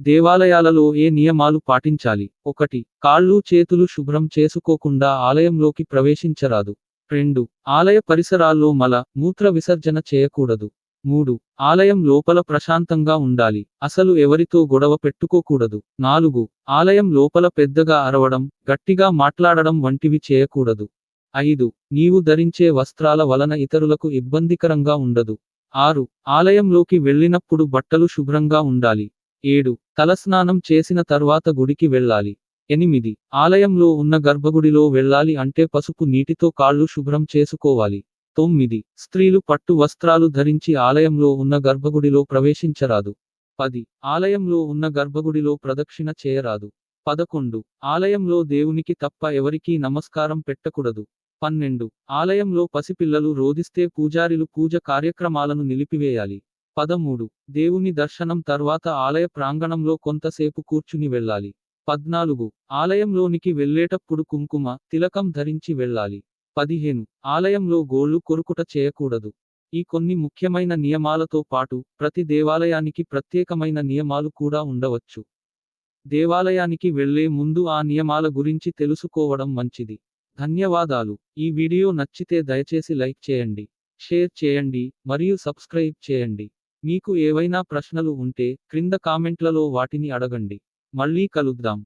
దేవాలయాలలో ఏ నియమాలు పాటించాలి? ఒకటి కాళ్ళు చేతులు శుభ్రం చేసుకోకుండా ఆలయంలోకి ప్రవేశించరాదు. రెండు ఆలయ పరిసరాల్లో మల మూత్ర విసర్జన చేయకూడదు. మూడు ఆలయం లోపల ప్రశాంతంగా ఉండాలి. అసలు ఎవరితో గొడవ పెట్టుకోకూడదు. నాలుగు ఆలయం లోపల పెద్దగా అరవడం గట్టిగా మాట్లాడడం వంటివి చేయకూడదు. ఐదు నీవు ధరించే వస్త్రాల వలన ఇతరులకు ఇబ్బందికరంగా ఉండదు. ఆరు ఆలయంలోకి వెళ్ళినప్పుడు బట్టలు శుభ్రంగా ఉండాలి. ఏడు తలస్నానం చేసిన తర్వాత గుడికి వెళ్ళాలి. ఎనిమిది. ఆలయంలో ఉన్న గర్భగుడిలో వెళ్ళాలి అంటే పసుపు నీటితో కాళ్ళు శుభ్రం చేసుకోవాలి. తొమ్మిది. స్త్రీలు పట్టు వస్త్రాలు ధరించి ఆలయంలో ఉన్న గర్భగుడిలో ప్రవేశించరాదు. పది. ఆలయంలో ఉన్న గర్భగుడిలో ప్రదక్షిణ చేయరాదు. పదకొండు. ఆలయంలో దేవునికి తప్ప ఎవరికీ నమస్కారం పెట్టకూడదు. పన్నెండు. ఆలయంలో పసిపిల్లలు రోదిస్తే పూజారిలు పూజ కార్యక్రమాలను నిలిపివేయాలి. పదమూడు. దేవుని దర్శనం తర్వాత ఆలయ ప్రాంగణంలో కొంతసేపు కూర్చుని వెళ్ళాలి. పద్నాలుగు. ఆలయంలోనికి వెళ్ళేటప్పుడు కుంకుమ తిలకం ధరించి వెళ్ళాలి. పదిహేను. ఆలయంలో గోళ్ళు కొరుకుట చేయకూడదు. ఈ కొన్ని ముఖ్యమైన నియమాలతో పాటు ప్రతి దేవాలయానికి ప్రత్యేకమైన నియమాలు కూడా ఉండవచ్చు. దేవాలయానికి వెళ్ళే ముందు ఆ నియమాల గురించి తెలుసుకోవడం మంచిది. ధన్యవాదాలు. ఈ వీడియో నచ్చితే దయచేసి లైక్ చేయండి షేర్ చేయండి మరియు సబ్స్క్రైబ్ చేయండి. మీకు ఏవైనా ప్రశ్నలు ఉంటే క్రింద కామెంట్లలో వాటిని అడగండి. మళ్ళీ కలుద్దాం.